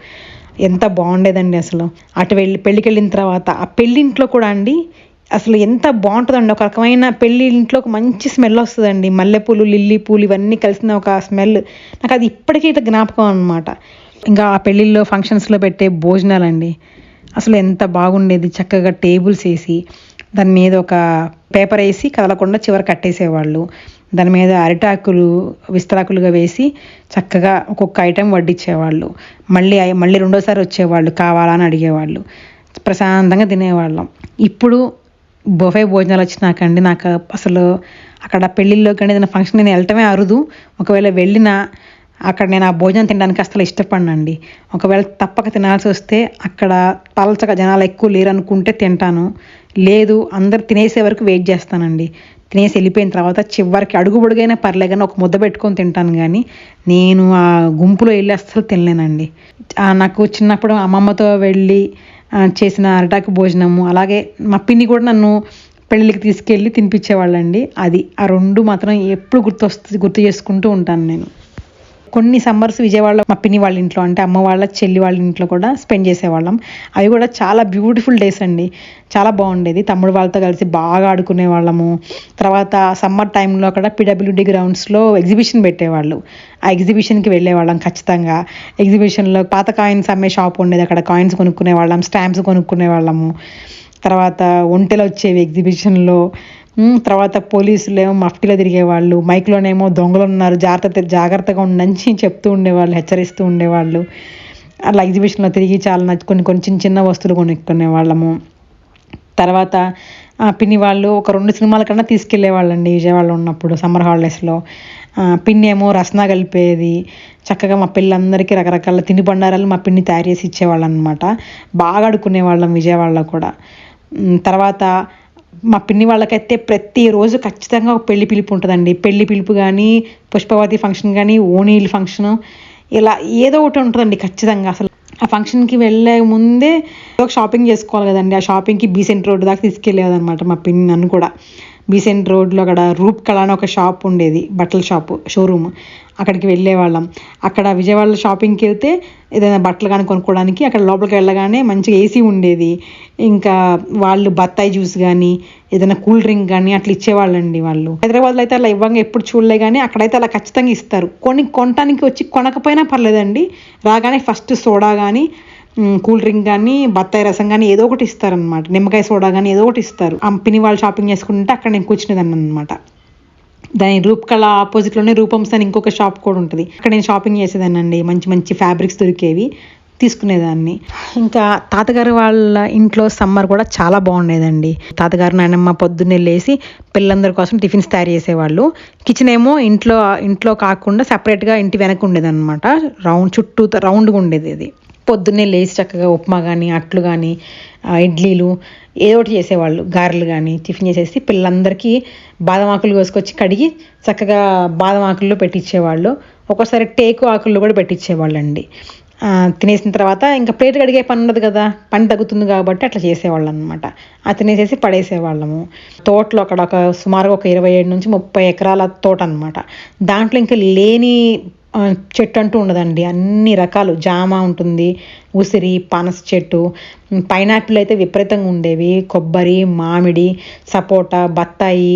ఎంత బాగుండేదండి అసలు. అటు వెళ్ళి పెళ్ళికి వెళ్ళిన తర్వాత ఆ పెళ్ళింట్లో కూడా అండి అసలు ఎంత బాగుంటుందండి. ఒక రకమైన పెళ్ళి ఇంట్లో ఒక మంచి స్మెల్ వస్తుందండి. మల్లెపూలు లిల్లీ పూలు ఇవన్నీ కలిసిన ఒక స్మెల్. నాకు అది ఇప్పటికీ ఇట్లా జ్ఞాపకం అనమాట ఇంకా ఆ పెళ్ళిళ్ళలో ఫంక్షన్స్లో పెట్టే భోజనాలండి. అసలు ఎంత బాగుండేది చక్కగా టేబుల్స్ వేసి దాని మీద ఒక పేపర్ వేసి కదలకుండా చివర కట్టేసేవాళ్ళు. దాని మీద అరిటాకులు విస్తరాకులుగా వేసి చక్కగా ఒక్కొక్క ఐటెం వడ్డించేవాళ్ళు మళ్ళీ మళ్ళీ రెండోసారి వచ్చేవాళ్ళు కావాలా అని అడిగేవాళ్ళు. ప్రశాంతంగా తినేవాళ్ళం. ఇప్పుడు బొఫే భోజనాలు వచ్చినాకండి నాకు అసలు అక్కడ పెళ్ళిళ్ళలో కానీ ఏదైనా ఫంక్షన్ నేను వెళ్ళటమే అరుదు. ఒకవేళ వెళ్ళినా అక్కడ నేను ఆ భోజనం తినడానికి అసలు ఇష్టపడినండి. ఒకవేళ తప్పక తినాల్సి వస్తే అక్కడ పలచగా జనాలు ఎక్కువ లేరనుకుంటే తింటాను. లేదు అందరు తినేసే వరకు వెయిట్ చేస్తానండి. తినేసి వెళ్ళిపోయిన తర్వాత చివరికి అడుగు పొడుగైనా పర్లే కానీ ఒక ముద్ద పెట్టుకొని తింటాను కానీ నేను ఆ గుంపులో వెళ్ళి అస్సలు తినలేనండి. నాకు చిన్నప్పుడు అమ్మమ్మతో వెళ్ళి చేసిన అరటాకు భోజనము అలాగే మా పిన్ని కూడా నన్ను పెళ్ళిళ్ళకి తీసుకెళ్ళి తినిపించేవాళ్ళండి. అది ఆ రెండు మాత్రం ఎప్పుడు గుర్తొస్తుంది గుర్తు చేసుకుంటూ ఉంటాను నేను. కొన్ని సమ్మర్స్ విజయవాడలో మా పిన్ని వాళ్ళ ఇంట్లో అంటే అమ్మ వాళ్ళ చెల్లి వాళ్ళ ఇంట్లో కూడా స్పెండ్ చేసేవాళ్ళం. అవి కూడా చాలా బ్యూటిఫుల్ డేస్ అండి. చాలా బాగుండేది. తమ్ముడు వాళ్ళతో కలిసి బాగా ఆడుకునే వాళ్ళము తర్వాత సమ్మర్ టైంలో అక్కడ పిడబ్ల్యూడి గ్రౌండ్స్లో ఎగ్జిబిషన్ పెట్టేవాళ్ళు. ఆ ఎగ్జిబిషన్కి వెళ్ళేవాళ్ళం ఖచ్చితంగా. ఎగ్జిబిషన్లో పాత కాయిన్స్ అమ్మే షాప్ ఉండేది. అక్కడ కాయిన్స్ కొనుక్కునే వాళ్ళం స్టాంప్స్ కొనుక్కునే వాళ్ళము తర్వాత ఒంటెలు వచ్చేవి ఎగ్జిబిషన్లో. తర్వాత పోలీసులు ఏమో మఫ్టీలో తిరిగేవాళ్ళు మైక్లోనేమో దొంగలు ఉన్నారు జాగ్రత్త జాగ్రత్తగా ఉండని చెప్తూ ఉండేవాళ్ళు హెచ్చరిస్తూ ఉండేవాళ్ళు. అలా ఎగ్జిబిషన్లో తిరిగి చాలా కొన్ని కొన్ని చిన్న చిన్న వస్తువులు కొనుక్కునే వాళ్ళము తర్వాత పిన్ని వాళ్ళు ఒక రెండు సినిమాల కన్నా తీసుకెళ్ళేవాళ్ళండి విజయవాడలో ఉన్నప్పుడు సమ్మర్ హాలిడేస్లో. పిన్ని ఏమో రసన కలిపేది. చక్కగా మా పిల్లలందరికీ రకరకాల తిని బండారాలు మా పిన్ని తయారు చేసి ఇచ్చేవాళ్ళు అనమాట బాగా ఆడుకునేవాళ్ళం విజయవాడలో కూడా. తర్వాత మా పిన్ని వాళ్ళకైతే ప్రతిరోజు ఖచ్చితంగా ఒక పెళ్ళి పిలుపు ఉంటుందండి. పెళ్ళి పిలుపు కానీ పుష్పవతి ఫంక్షన్ కానీ ఓనీల్ ఫంక్షన్ ఇలా ఏదో ఒకటి ఉంటుందండి ఖచ్చితంగా. అసలు ఆ ఫంక్షన్కి వెళ్ళే ముందే ఒక షాపింగ్ చేసుకోవాలి కదండి. ఆ షాపింగ్కి బీసెంట్ రోడ్ దాకా తీసుకెళ్ళేదన్నమాట మా పిన్ని నన్ను కూడా. బీసెంట్ రోడ్లో అక్కడ రూప్ కళ అని ఒక షాప్ ఉండేది బట్టల షాపు షోరూమ్. అక్కడికి వెళ్ళేవాళ్ళం. అక్కడ విజయవాడలో షాపింగ్కి వెళ్తే ఏదైనా బట్టలు కానీ కొనుక్కోవడానికి అక్కడ లోపలికి వెళ్ళగానే మంచిగా ఏసీ ఉండేది. ఇంకా వాళ్ళు బత్తాయి జ్యూస్ కానీ ఏదైనా కూల్ డ్రింక్ కానీ అట్లా ఇచ్చేవాళ్ళండి వాళ్ళు. హైదరాబాద్లో అయితే అలా ఇవ్వంగా ఎప్పుడు చూడలే కానీ అక్కడైతే అలా ఖచ్చితంగా ఇస్తారు. కొన్ని కొనటానికి వచ్చి కొనకపోయినా పర్లేదండి. రాగానే ఫస్ట్ సోడా కానీ కూల్ డ్రింక్ కానీ బత్తాయి రసం కానీ ఏదో ఒకటి ఇస్తారనమాట నిమ్మకాయ సోడా కానీ ఏదో ఒకటి ఇస్తారు. అంపిని పిని వాళ్ళు షాపింగ్ చేసుకుంటే అక్కడ నేను కూర్చునేదాన్ని అనమాట దాని రూపకళ ఆపోజిట్లోనే రూపంస్ అని ఇంకొక షాప్ కూడా ఉంటుంది. అక్కడ నేను షాపింగ్ చేసేదానండి మంచి మంచి ఫ్యాబ్రిక్స్ దొరికేవి తీసుకునేదాన్ని. ఇంకా తాతగారు వాళ్ళ ఇంట్లో సమ్మర్ కూడా చాలా బాగుండేదండి. తాతగారు నాయనమ్మ పొద్దున్నే లేసి పిల్లలందరి కోసం టిఫిన్స్ తయారు చేసేవాళ్ళు. కిచెన్ ఏమో ఇంట్లో ఇంట్లో కాకుండా సపరేట్గా ఇంటి వెనక ఉండేదన్నమాట. రౌండ్ చుట్టూ రౌండ్గా ఉండేది అది. పొద్దున్నే లేచి చక్కగా ఉప్మా కానీ అట్లు కానీ ఇడ్లీలు ఏదో ఒకటి చేసేవాళ్ళు. గారెలు కానీ టిఫిన్ చేసేసి పిల్లలందరికీ బాదం ఆకులు కోసుకొచ్చి కడిగి చక్కగా బాదం ఆకుల్లో పెట్టించేవాళ్ళు ఒక్కోసారి టేకు ఆకుల్లో కూడా పెట్టించేవాళ్ళు అండి తినేసిన తర్వాత ఇంకా ప్లేట్ కడిగే పని ఉండదు కదా. పని తగ్గుతుంది కాబట్టి అట్లా చేసేవాళ్ళు అనమాట ఆ తినేసేసి పడేసేవాళ్ళము. తోటలో అక్కడ ఒక సుమారుగా ఒక ఇరవై ఏడు నుంచి ముప్పై ఎకరాల తోట అనమాట దాంట్లో ఇంకా లేని చెట్టు అంటూ ఉండదండి. అన్ని రకాలు. జామ ఉంటుంది ఉసిరి పనస చెట్టు పైనాపిల్ అయితే విపరీతంగా ఉండేవి. కొబ్బరి మామిడి సపోటా బత్తాయి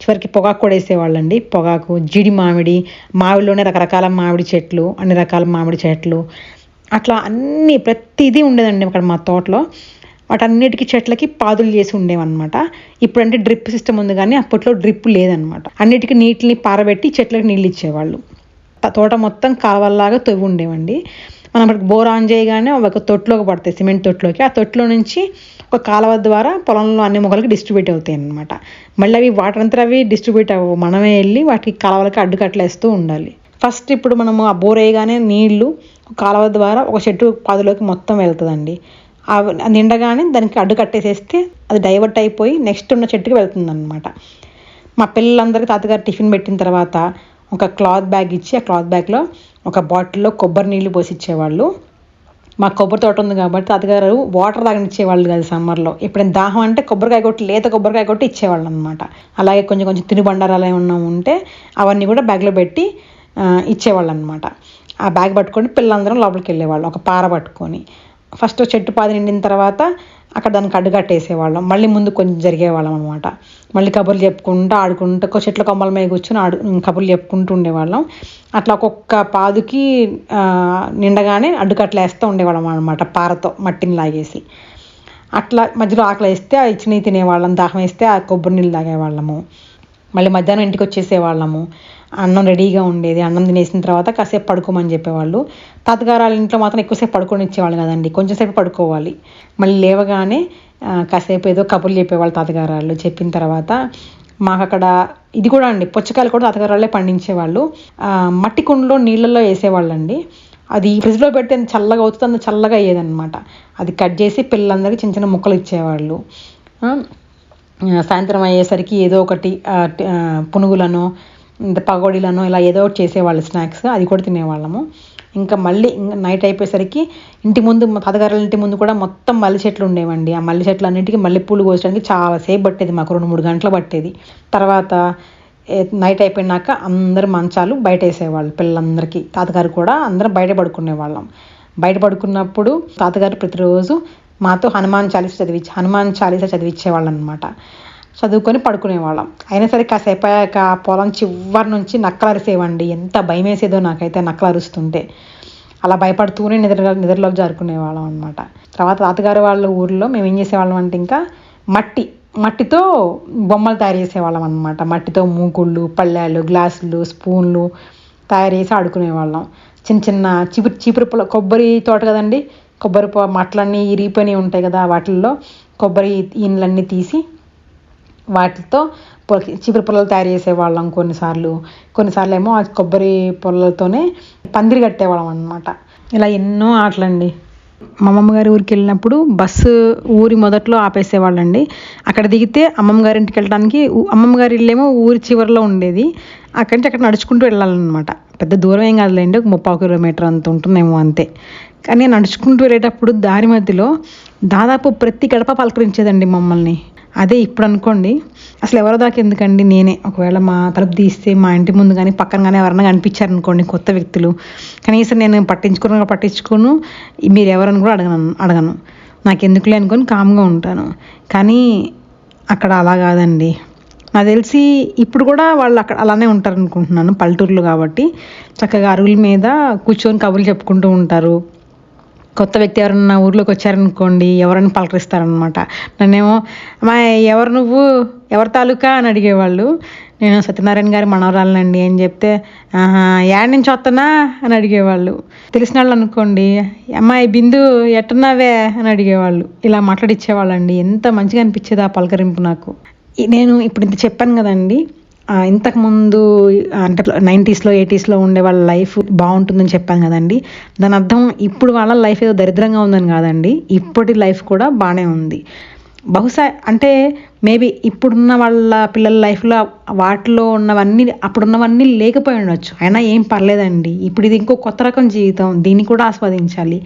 చివరికి పొగాకు కూడా వేసేవాళ్ళండి. పొగాకు జీడి మామిడి మామిడిలోనే రకరకాల మామిడి చెట్లు అన్ని రకాల మామిడి చెట్లు. అట్లా అన్ని ప్రతిదీ ఉండేదండి అక్కడ మా తోటలో. వాటన్నిటికీ చెట్లకి పాదులు చేసి ఉండేవన్నమాట. ఇప్పుడంటే డ్రిప్ సిస్టమ్ ఉంది కానీ అప్పట్లో డ్రిప్ లేదనమాట అన్నిటికీ నీటిని పారబెట్టి చెట్లకు నీళ్ళు ఇచ్చేవాళ్ళు. తోట మొత్తం కాలువల్లాగా తవ్వి ఉండేవండి మనం అప్పటికి బోర్ ఆన్ చేయగానే ఒక తొట్టులోకి పడతాయి సిమెంట్ తొట్టులోకి. ఆ తొట్టులో నుంచి ఒక కాలువ ద్వారా పొలంలో అన్ని మొక్కలకి డిస్ట్రిబ్యూట్ అవుతాయి అనమాట మళ్ళీ అవి వాటర్ అంతా అవి డిస్ట్రిబ్యూట్ అవ్వవు. మనమే వెళ్ళి వాటికి కాలువలకి అడ్డుకట్లేస్తూ ఉండాలి. ఫస్ట్ ఇప్పుడు మనము ఆ బోర్ వేయగానే నీళ్ళు కాలువ ద్వారా ఒక చెట్టు పాదులోకి మొత్తం వెళ్తుందండి. ఆ నిండగానే దానికి అడ్డు కట్టేసేస్తే అది డైవర్ట్ అయిపోయి నెక్స్ట్ ఉన్న చెట్టుకి వెళ్తుంది అనమాట మా పిల్లలందరికీ తాతగారు టిఫిన్ పెట్టిన తర్వాత ఒక క్లాత్ బ్యాగ్ ఇచ్చి ఆ క్లాత్ బ్యాగ్లో ఒక బాటిల్లో కొబ్బరి నీళ్ళు పోసి ఇచ్చేవాళ్ళు మా కొబ్బరి తోట ఉంది కాబట్టి తాతగారు వాటర్ తాగనిచ్చేవాళ్ళు కాదు సమ్మర్లో. ఎప్పుడైనా దాహం అంటే కొబ్బరికాయ కొట్టి లేత కొబ్బరికాయ కొట్టి ఇచ్చేవాళ్ళు అనమాట అలాగే కొంచెం కొంచెం తినుబండారాలు ఏమన్నా ఉంటే అవన్నీ కూడా బ్యాగ్లో పెట్టి ఇచ్చేవాళ్ళు అనమాట ఆ బ్యాగ్ పట్టుకొని పిల్లలందరం లోపలికి వెళ్ళేవాళ్ళు ఒక పార పట్టుకొని. ఫస్ట్ చెట్టు పాది నిండిన తర్వాత అక్కడ దానికి అడ్డుకట్టేసేవాళ్ళం మళ్ళీ ముందు కొంచెం జరిగేవాళ్ళం అనమాట మళ్ళీ కబుర్లు చెప్పుకుంటూ ఆడుకుంటూ ఒక చెట్ల కొమ్మల మీద కూర్చొని ఆడు కబుర్లు చెప్పుకుంటూ ఉండేవాళ్ళం. అట్లా ఒక్కొక్క పాదుకి నిండగానే అడ్డుకట్లు వేస్తూ ఉండేవాళ్ళం అనమాట పారతో మట్టిని లాగేసి. అట్లా మధ్యలో ఆకలి వేస్తే ఆ ఇచ్చినవి తినేవాళ్ళం దాహం వేస్తే ఆ కొబ్బరి నీళ్ళు తాగేవాళ్ళము. మళ్ళీ మధ్యాహ్నం ఇంటికి వచ్చేసేవాళ్ళము. అన్నం రెడీగా ఉండేది. అన్నం తినేసిన తర్వాత కాసేపు పడుకోమని చెప్పేవాళ్ళు. తాతగారు వాళ్ళ ఇంట్లో మాత్రం ఎక్కువసేపు పడుకొని ఇచ్చేవాళ్ళు కదండి కొంచెంసేపు పడుకోవాలి. మళ్ళీ లేవగానే కాసేపు ఏదో కబుర్లు చెప్పేవాళ్ళు తాతగారు వాళ్ళు చెప్పిన తర్వాత మాకు అక్కడ ఇది కూడా అండి పుచ్చకాయలు కూడా తాతగారు వాళ్ళే పండించేవాళ్ళు మట్టి కుండలో నీళ్ళల్లో వేసేవాళ్ళండి. అది ఫ్రిడ్జ్లో పెడితే చల్లగా అవుతుంది అంత చల్లగా అయ్యేదన్నమాట. అది కట్ చేసి పిల్లలందరికీ చిన్న చిన్న ముక్కలు ఇచ్చేవాళ్ళు. సాయంత్రం అయ్యేసరికి ఏదో ఒకటి పునుగులను పగోడీలను ఇలా ఏదో ఒకటి చేసేవాళ్ళు స్నాక్స్ అది కూడా తినేవాళ్ళము. ఇంకా మళ్ళీ ఇంకా నైట్ అయిపోయేసరికి ఇంటి ముందు పదగారుల ఇంటి ముందు కూడా మొత్తం మల్లె చెట్లు ఉండేవండి. ఆ మల్లె చెట్లు అన్నింటికి మల్లె పూలు కోసడానికి చాలాసేపు పట్టేది మాకు రెండు మూడు గంటలు పట్టేది. తర్వాత నైట్ అయిపోయినాక అందరు మంచాలు బయట వేసేవాళ్ళు పిల్లలందరికీ. తాతగారు కూడా అందరం బయట పడుకునే వాళ్ళం బయట పడుకున్నప్పుడు తాతగారు ప్రతిరోజు మాతో హనుమాన్ చాలీస చదివించి హనుమాన్ చాలీస చదివించేవాళ్ళు అనమాట చదువుకొని పడుకునేవాళ్ళం. అయినా సరే కాసేపు అయ్యాక పొలం చివరి నుంచి నక్కలు అరిసేవండి ఎంత భయం వేసేదో నాకైతే నక్కలు అరుస్తుంటే అలా భయపడుతూనే నిద్ర నిద్రలోకి జారుకునేవాళ్ళం అనమాట తర్వాత తాతగారు వాళ్ళ ఊర్లో మేము ఏం చేసేవాళ్ళం అంటే ఇంకా మట్టి మట్టితో బొమ్మలు తయారు చేసేవాళ్ళం అనమాట మట్టితో మూకుళ్ళు పళ్ళాలు గ్లాసులు స్పూన్లు తయారు చేసి ఆడుకునేవాళ్ళం. చిన్న చిన్న చీపురు చీపురు పొల కొబ్బరి తోట కదండి? కొబ్బరి మట్లన్నీ ఇరిగిపోయి ఉంటాయి కదా వాటిల్లో. కొబ్బరి ఈనలన్నీ తీసి వాటితో చీపురు పొలాలు తయారు చేసేవాళ్ళం కొన్నిసార్లు. కొన్నిసార్లు ఏమో కొబ్బరి పొలాలతోనే పందిరి కట్టేవాళ్ళం అనమాట ఇలా ఎన్నో ఆటలండి. మా అమ్మమ్మ గారి ఊరికి వెళ్ళినప్పుడు బస్సు ఊరి మొదట్లో ఆపేసేవాళ్ళండి. అక్కడ దిగితే అమ్మమ్మ గారి ఇంటికి వెళ్ళడానికి అమ్మమ్మ గారి ఇల్లేమో ఊరి చివరిలో ఉండేది. అక్కడి నుంచి అక్కడ నడుచుకుంటూ వెళ్ళాలన్నమాట. పెద్ద దూరం ఏం కాదులేండి ఒక ముప్పై కిలోమీటర్ అంత ఉంటుందేమో అంతే. కానీ నడుచుకుంటూ వెళ్ళేటప్పుడు దారి మధ్యలో దాదాపు ప్రతి గడప పలకరించేదండి మమ్మల్ని. అదే ఇప్పుడు అనుకోండి అసలు ఎవరో దాకా ఎందుకండి నేనే. ఒకవేళ మా తలుపు తీస్తే మా ఇంటి ముందు కానీ పక్కన కానీ ఎవరన్నా కనిపించారనుకోండి కొత్త వ్యక్తులు. కనీసం నేను పట్టించుకున్న పట్టించుకోను మీరు ఎవరని కూడా అడగను అడగను. నాకు ఎందుకులే అనుకొని కామ్గా ఉంటాను. కానీ అక్కడ అలా కాదండి. నాకు తెలిసి ఇప్పుడు కూడా వాళ్ళు అక్కడ అలానే ఉంటారు అనుకుంటున్నాను పల్లెటూర్లు కాబట్టి. చక్కగా అరుగుల మీద కూర్చొని కబుర్లు చెప్పుకుంటూ ఉంటారు. కొత్త వ్యక్తి ఎవరన్నా ఊర్లోకి వచ్చారనుకోండి ఎవరైనా పలకరిస్తారనమాట నన్నేమో మా ఎవరు నువ్వు? ఎవరి తాలూకా? అని అడిగేవాళ్ళు. నేను సత్యనారాయణ గారి మనవరాలనండి అని చెప్తే యాడ్ నుంచి వస్తానా అని అడిగేవాళ్ళు. తెలిసిన వాళ్ళు అనుకోండి అమ్మాయి బిందు ఎట్టున్నావే? అని అడిగేవాళ్ళు. ఇలా మాట్లాడిచ్చేవాళ్ళండి. ఎంత మంచిగా అనిపించేది ఆ పలకరింపు నాకు. నేను ఇప్పుడు ఇంత చెప్పాను కదండి ఇంతకుముందు అంటే నైంటీస్లో ఎయిటీస్లో ఉండే వాళ్ళ లైఫ్ బాగుంటుందని చెప్పాను కదండి. దాని అర్థం ఇప్పుడు వాళ్ళ లైఫ్ ఏదో దరిద్రంగా ఉందని కాదండి. ఇప్పటి లైఫ్ కూడా బాగానే ఉంది. బహుశా అంటే మేబీ ఇప్పుడున్న వాళ్ళ పిల్లల లైఫ్లో వాటిలో ఉన్నవన్నీ అప్పుడున్నవన్నీ లేకపోయి ఉండొచ్చు. అయినా ఏం పర్లేదండి. ఇప్పుడు ఇది ఇంకో కొత్త రకం జీవితం. దీన్ని కూడా ఆస్వాదించాలి.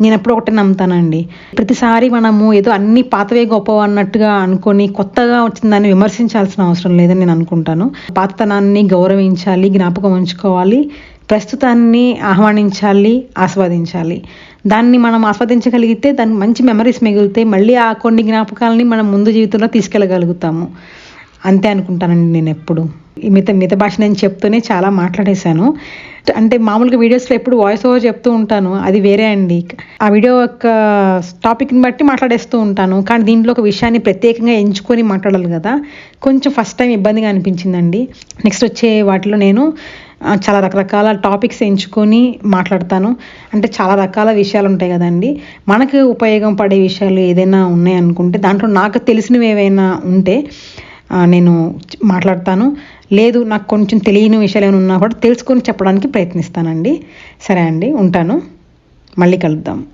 నేను ఎప్పుడు ఒకటే నమ్ముతానండి. ప్రతిసారి మనము ఏదో అన్ని పాతవే గొప్ప అన్నట్టుగా అనుకొని కొత్తగా వచ్చిందని విమర్శించాల్సిన అవసరం లేదని నేను అనుకుంటాను. పాతతనాన్ని గౌరవించాలి జ్ఞాపకం ఉంచుకోవాలి ప్రస్తుతాన్ని ఆహ్వానించాలి ఆస్వాదించాలి. దాన్ని మనం ఆస్వాదించగలిగితే దానికి మంచి మెమరీస్ మిగులుతాయి మళ్ళీ ఆ కొన్ని జ్ఞాపకాలని మనం ముందు జీవితంలో తీసుకెళ్ళగలుగుతాము. అంతే అనుకుంటానండి నేను ఎప్పుడు మిగతా మిగతా భాష నేను చెప్తూనే చాలా మాట్లాడేశాను. అంటే మామూలుగా వీడియోస్లో ఎప్పుడు వాయిస్ ఓవర్ చెప్తూ ఉంటాను అది వేరే అండి. ఆ వీడియో యొక్క టాపిక్ని బట్టి మాట్లాడేస్తూ ఉంటాను కానీ దీంట్లో ఒక విషయాన్ని ప్రత్యేకంగా ఎంచుకొని మాట్లాడాలి కదా. కొంచెం ఫస్ట్ టైం ఇబ్బందిగా అనిపించిందండి. నెక్స్ట్ వచ్చే వాటిలో నేను చాలా రకరకాల టాపిక్స్ ఎంచుకొని మాట్లాడతాను. అంటే చాలా రకాల విషయాలు ఉంటాయి కదండి. మనకు ఉపయోగం పడే విషయాలు ఏదైనా ఉన్నాయనుకుంటే దాంట్లో నాకు తెలిసినవి ఏవైనా ఉంటే నేను మాట్లాడతాను. లేదు నాకు కొంచెం తెలియని విషయాలు ఏమైనా ఉన్నా కూడా తెలుసుకొని చెప్పడానికి ప్రయత్నిస్తానండి. సరే అండి ఉంటాను. మళ్ళీ కలుద్దాం.